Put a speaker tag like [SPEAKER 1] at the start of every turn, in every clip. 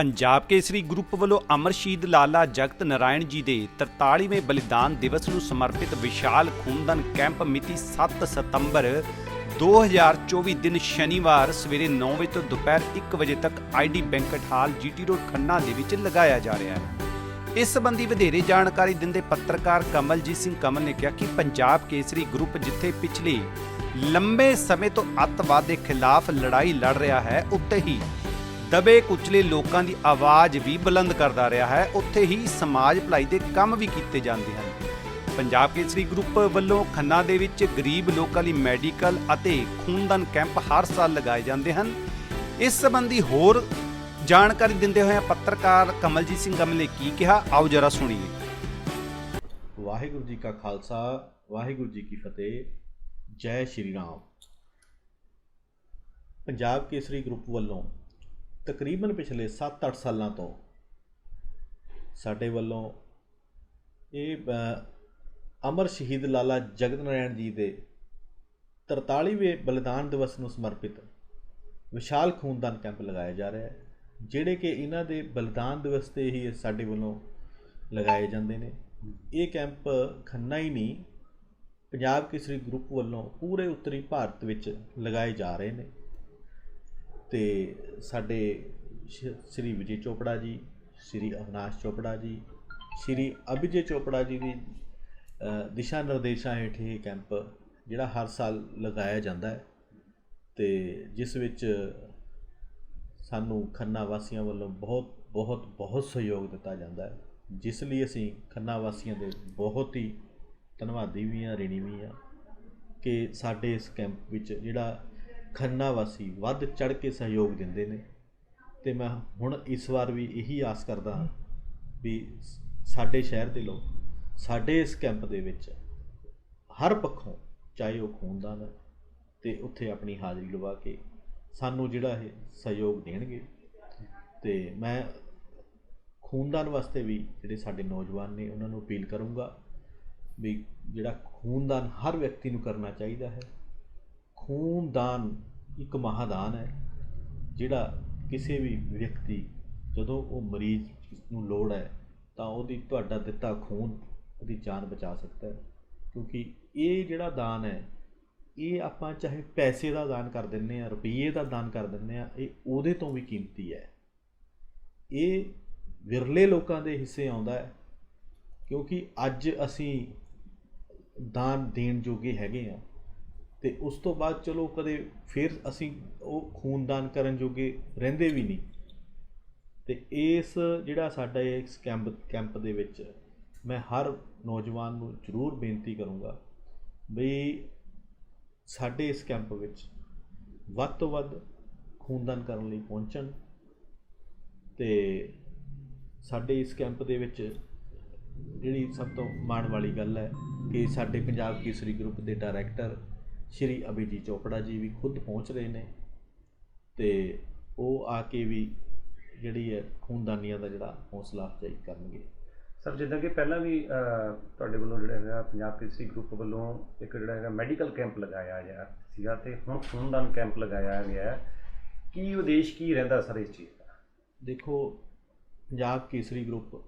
[SPEAKER 1] Punjab Kesari group ਵੱਲੋਂ ਅਮਰ ਸ਼ਹੀਦ ਲਾਲਾ ਜਗਤ ਨਾਰਾਇਣ ਜੀ ਦੇ 43ਵੇਂ ਬਲੀਦਾਨ ਦਿਵਸ ਨੂੰ ਸਮਰਪਿਤ ਵਿਸ਼ਾਲ ਖੂਨਦਾਨ ਕੈਂਪ ਮਿਤੀ 7 ਸਤੰਬਰ 2024 ਦਿਨ ਸ਼ਨੀਵਾਰ ਸਵੇਰੇ 9 ਵਜੇ ਤੋਂ ਦੁਪਹਿਰ 1 ਵਜੇ ਤੱਕ ID banquet hall GT road Khanna ਦੇ ਵਿੱਚ ਲਗਾਇਆ ਜਾ ਰਿਹਾ ਹੈ। ਇਸ ਸੰਬੰਧੀ ਵਧੇਰੇ ਜਾਣਕਾਰੀ ਦਿੰਦੇ ਪੱਤਰਕਾਰ ਕਮਲਜੀਤ ਸਿੰਘ ਕਮਲ ਨੇ ਕਿਹਾ ਕਿ ਪੰਜਾਬ ਕੇਸਰੀ ਗਰੁੱਪ ਜਿੱਥੇ ਪਿਛਲੇ ਲੰਬੇ ਸਮੇਂ ਤੋਂ ਅੱਤਵਾਦ ਦੇ ਖਿਲਾਫ ਲੜਾਈ ਲੜ ਰਿਹਾ ਹੈ, ਉੱਥੇ ਹੀ ਦਬੇ ਕੁਚਲੇ ਲੋਕਾਂ ਦੀ ਆਵਾਜ਼ ਵੀ ਬੁਲੰਦ ਕਰਦਾ ਰਿਹਾ ਹੈ। ਉੱਥੇ ਹੀ ਸਮਾਜ ਭਲਾਈ ਦੇ ਕੰਮ ਵੀ ਕੀਤੇ ਜਾਂਦੇ ਹਨ। ਪੰਜਾਬ ਕੇਸਰੀ ਗਰੁੱਪ ਵੱਲੋਂ ਖੰਨਾ ਦੇ ਵਿੱਚ ਗਰੀਬ ਲੋਕਾਂ ਲਈ ਮੈਡੀਕਲ ਅਤੇ ਖੂਨਦਾਨ ਕੈਂਪ ਹਰ ਸਾਲ ਲਗਾਏ ਜਾਂਦੇ ਹਨ। ਇਸ ਸੰਬੰਧੀ ਹੋਰ ਜਾਣਕਾਰੀ ਦਿੰਦੇ ਹੋਏ ਪੱਤਰਕਾਰ ਕਮਲਜੀਤ ਸਿੰਘ ਕਮਲ ਨੇ ਕੀ ਕਿਹਾ, ਆਓ ਜਰਾ ਸੁਣੀਏ।
[SPEAKER 2] ਵਾਹਿਗੁਰੂ ਜੀ ਕਾ ਖਾਲਸਾ, ਵਾਹਿਗੁਰੂ ਜੀ ਕੀ ਫਤਿਹ, ਜੈ ਸ਼੍ਰੀ ਰਾਮ। ਪੰਜਾਬ ਕੇਸਰੀ ਗਰੁੱਪ ਵੱਲੋਂ ਤਕਰੀਬਨ ਪਿਛਲੇ 7-8 ਸਾਲਾਂ ਤੋਂ ਸਾਡੇ ਵੱਲੋਂ ਇਹ ਅਮਰ ਸ਼ਹੀਦ ਲਾਲਾ ਜਗਤ ਨਾਰਾਇਣ ਜੀ ਦੇ 43ਵੇਂ ਬਲੀਦਾਨ ਦਿਵਸ ਨੂੰ ਸਮਰਪਿਤ ਵਿਸ਼ਾਲ ਖੂਨਦਾਨ ਕੈਂਪ ਲਗਾਇਆ ਜਾ ਰਿਹਾ ਹੈ, ਜਿਹੜੇ ਕਿ ਇਹਨਾਂ ਦੇ ਬਲੀਦਾਨ ਦਿਵਸ ਤੇ ਹੀ ਸਾਡੇ ਵੱਲੋਂ ਲਗਾਏ ਜਾਂਦੇ ਨੇ। ਇਹ ਕੈਂਪ ਖੰਨਾ ਹੀ ਨਹੀਂ, ਪੰਜਾਬ ਕੇਸਰੀ ਗਰੁੱਪ ਵੱਲੋਂ ਪੂਰੇ ਉੱਤਰੀ ਭਾਰਤ ਵਿੱਚ ਲਗਾਏ ਜਾ ਰਹੇ ਨੇ। ਅਤੇ ਸਾਡੇ ਸ਼- ਸ਼੍ਰੀ ਵਿਜੇ ਚੋਪੜਾ ਜੀ, ਸ਼੍ਰੀ ਅਵਨਾਸ਼ ਚੋਪੜਾ ਜੀ, ਸ਼੍ਰੀ ਅਭਿਜੇ ਚੋਪੜਾ ਜੀ ਦੀ ਦਿਸ਼ਾ ਨਿਰਦੇਸ਼ਾਂ ਹੇਠ ਇਹ ਕੈਂਪ ਜਿਹੜਾ ਹਰ ਸਾਲ ਲਗਾਇਆ ਜਾਂਦਾ ਹੈ ਤੇ ਜਿਸ ਵਿੱਚ ਸਾਨੂੰ ਖੰਨਾ ਵਾਸੀਆਂ ਵੱਲੋਂ ਬਹੁਤ ਬਹੁਤ ਬਹੁਤ ਸਹਿਯੋਗ ਦਿੱਤਾ ਜਾਂਦਾ ਹੈ, ਜਿਸ ਲਈ ਅਸੀਂ ਖੰਨਾ ਵਾਸੀਆਂ ਦੇ ਬਹੁਤ ਹੀ ਧੰਨਵਾਦੀ ਵੀ ਹਾਂ, ਰਿਣੀ ਵੀ ਹਾਂ ਕਿ ਸਾਡੇ ਇਸ ਕੈਂਪ ਵਿੱਚ ਜਿਹੜਾ ਖੰਨਾ ਵਾਸੀ ਵੱਧ ਚੜ ਕੇ ਸਹਿਯੋਗ ਦਿੰਦੇ ਨੇ। ਤੇ ਮੈਂ ਹੁਣ ਇਸ ਵਾਰ ਵੀ ਇਹੀ ਆਸ ਕਰਦਾ ਹਾਂ ਵੀ ਸਾਡੇ ਸ਼ਹਿਰ ਦੇ ਲੋਕ, ਸਾਡੇ ਇਸ ਕੈਂਪ ਦੇ ਵਿੱਚ ਹਰ ਪੱਖੋਂ, ਚਾਹੇ ਉਹ ਖੂਨਦਾਨ ਹੈ, ਤੇ ਉੱਥੇ ਆਪਣੀ ਹਾਜ਼ਰੀ ਲਵਾ ਕੇ ਸਾਨੂੰ ਜਿਹੜਾ ਇਹ ਸਹਿਯੋਗ ਦੇਣਗੇ। ਤੇ ਮੈਂ ਖੂਨਦਾਨ ਵਾਸਤੇ ਵੀ ਜਿਹੜੇ ਸਾਡੇ ਨੌਜਵਾਨ ਨੇ, ਉਹਨਾਂ ਨੂੰ ਅਪੀਲ ਕਰੂੰਗਾ ਵੀ ਜਿਹੜਾ ਖੂਨਦਾਨ ਹਰ ਵਿਅਕਤੀ ਨੂੰ ਕਰਨਾ ਚਾਹੀਦਾ ਹੈ ਖੂਨਦਾਨ ਇੱਕ ਮਹਾਦਾਨ ਹੈ, ਜਿਹੜਾ ਕਿਸੇ ਵੀ ਵਿਅਕਤੀ ਜਦੋਂ ਉਹ ਮਰੀਜ਼ ਨੂੰ ਲੋੜ ਹੈ, ਤਾਂ ਉਹਦੀ ਤੁਹਾਡਾ ਦਿੱਤਾ ਖੂਨ ਉਹਦੀ ਜਾਨ ਬਚਾ ਸਕਦਾ ਹੈ। ਕਿਉਂਕਿ ਇਹ ਜਿਹੜਾ ਦਾਨ ਹੈ, ਇਹ ਆਪਾਂ ਚਾਹੇ ਪੈਸੇ ਦਾ ਦਾਨ ਕਰ ਦਿੰਨੇ ਆ ਰੁਪਈਏ ਦਾ ਦਾਨ ਕਰ ਦਿੰਨੇ ਆ ਇਹ ਉਹਦੇ ਤੋਂ ਵੀ ਕੀਮਤੀ ਹੈ। ਇਹ ਵਿਰਲੇ ਲੋਕਾਂ ਦੇ ਹਿੱਸੇ ਆਉਂਦਾ ਹੈ, ਕਿਉਂਕਿ ਅੱਜ ਅਸੀਂ ਦਾਨ ਦੇਣ ਜੋਗੇ ਹੈਗੇ ਆ ਤੇ ਉਸ ਤੋਂ ਬਾਅਦ ਚਲੋ ਕਦੇ ਫਿਰ ਅਸੀਂ ਉਹ ਖੂਨਦਾਨ ਕਰਨ ਜੋਗੇ ਰਹਿੰਦੇ ਵੀ ਨਹੀਂ। ਤੇ ਇਸ ਜਿਹੜਾ ਸਾਡਾ ਇਸ ਕੈਂਪ ਕੈਂਪ ਦੇ ਵਿੱਚ ਮੈਂ ਹਰ ਨੌਜਵਾਨ ਨੂੰ ਜ਼ਰੂਰ ਬੇਨਤੀ ਕਰੂੰਗਾ ਵੀ ਸਾਡੇ ਇਸ ਕੈਂਪ ਵਿੱਚ ਵੱਧ ਤੋਂ ਵੱਧ ਖੂਨਦਾਨ ਕਰਨ ਲਈ ਪਹੁੰਚਣ ਤੇ ਸਾਡੇ ਇਸ ਕੈਂਪ ਦੇ ਵਿੱਚ ਜਿਹੜੀ ਸਭ ਤੋਂ ਮਾਣ ਵਾਲੀ ਗੱਲ ਹੈ ਕਿ ਸਾਡੇ ਪੰਜਾਬ ਕੇਸਰੀ ਗਰੁੱਪ ਦੇ ਡਾਇਰੈਕਟਰ ਸ਼੍ਰੀ ਅਭਿਜੀਤ ਚੋਪੜਾ ਜੀ ਵੀ ਖੁਦ ਪਹੁੰਚ ਰਹੇ ਨੇ ਤੇ ਉਹ ਆ ਕੇ ਵੀ ਜਿਹੜੀ ਹੈ ਖੂਨਦਾਨੀਆਂ ਦਾ ਜਿਹੜਾ ਹੌਸਲਾ ਅਫਜ਼ਾਈ ਕਰਨਗੇ।
[SPEAKER 3] ਸਰ ਜਿੱਦਾਂ ਕਿ ਪਹਿਲਾਂ ਵੀ ਤੁਹਾਡੇ ਵੱਲੋਂ ਜਿਹੜਾ ਹੈਗਾ ਪੰਜਾਬ ਕੇਸਰੀ ਗਰੁੱਪ ਵੱਲੋਂ ਇੱਕ ਜਿਹੜਾ ਹੈਗਾ ਮੈਡੀਕਲ ਕੈਂਪ ਲਗਾਇਆ ਗਿਆ ਸੀਗਾ ਤੇ ਹੁਣ ਖੂਨਦਾਨ ਕੈਂਪ ਲਗਾਇਆ ਗਿਆ ਹੈ। ਕੀ ਉਦੇਸ਼ ਕੀ ਰਹਿੰਦਾ ਸਰ ਇਸ ਚੀਜ਼ ਦਾ?
[SPEAKER 2] ਦੇਖੋ ਪੰਜਾਬ ਕੇਸਰੀ ਗਰੁੱਪ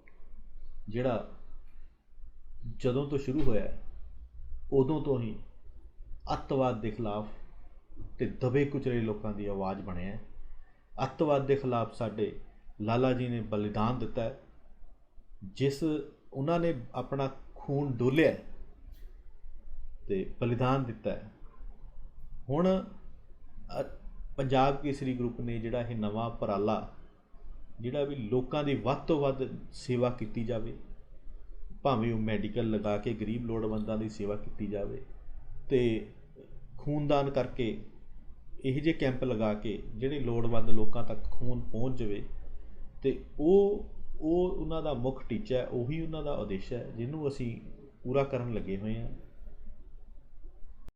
[SPEAKER 2] ਜਿਹੜਾ ਜਦੋਂ ਤੋਂ ਸ਼ੁਰੂ ਹੋਇਆ ਉਦੋਂ ਤੋਂ ਹੀ ਅੱਤਵਾਦ ਦੇ ਖਿਲਾਫ ਤੇ ਦਬੇ ਕੁਚਲੇ ਲੋਕਾਂ ਦੀ ਆਵਾਜ਼ ਬਣਿਆ ਅੱਤਵਾਦ ਦੇ ਖਿਲਾਫ ਸਾਡੇ ਲਾਲਾ ਜੀ ਨੇ ਬਲੀਦਾਨ ਦਿੱਤਾ ਜਿਸ ਉਹਨਾਂ ਨੇ ਆਪਣਾ ਖੂਨ ਡੋਲਿਆ ਹੈ ਤੇ ਬਲੀਦਾਨ ਦਿੱਤਾ ਹੁਣ ਪੰਜਾਬ ਕੇਸਰੀ ਗਰੁੱਪ ਨੇ ਜਿਹੜਾ ਇਹ ਨਵਾਂ ਉਪਰਾਲਾ, ਜਿਹੜਾ ਵੀ ਲੋਕਾਂ ਦੀ ਵੱਧ ਤੋਂ ਵੱਧ ਸੇਵਾ ਕੀਤੀ ਜਾਵੇ, ਭਾਵੇਂ ਉਹ ਮੈਡੀਕਲ ਲਗਾ ਕੇ ਗਰੀਬ ਲੋੜਵੰਦਾਂ ਦੀ ਸੇਵਾ ਕੀਤੀ ਜਾਵੇ ਤੇ ਖੂਨਦਾਨ ਕਰਕੇ ਇਹੋ ਜਿਹੇ ਕੈਂਪ ਲਗਾ ਕੇ ਜਿਹੜੇ ਲੋੜਵੰਦ ਲੋਕਾਂ ਤੱਕ ਖੂਨ ਪਹੁੰਚ ਜਾਵੇ ਅਤੇ ਉਹ ਉਹ ਉਹਨਾਂ ਦਾ ਮੁੱਖ ਟੀਚਾ ਉਹੀ ਉਹਨਾਂ ਦਾ ਉਦੇਸ਼ ਹੈ, ਜਿਹਨੂੰ ਅਸੀਂ ਪੂਰਾ ਕਰਨ ਲੱਗੇ ਹੋਏ ਹਾਂ।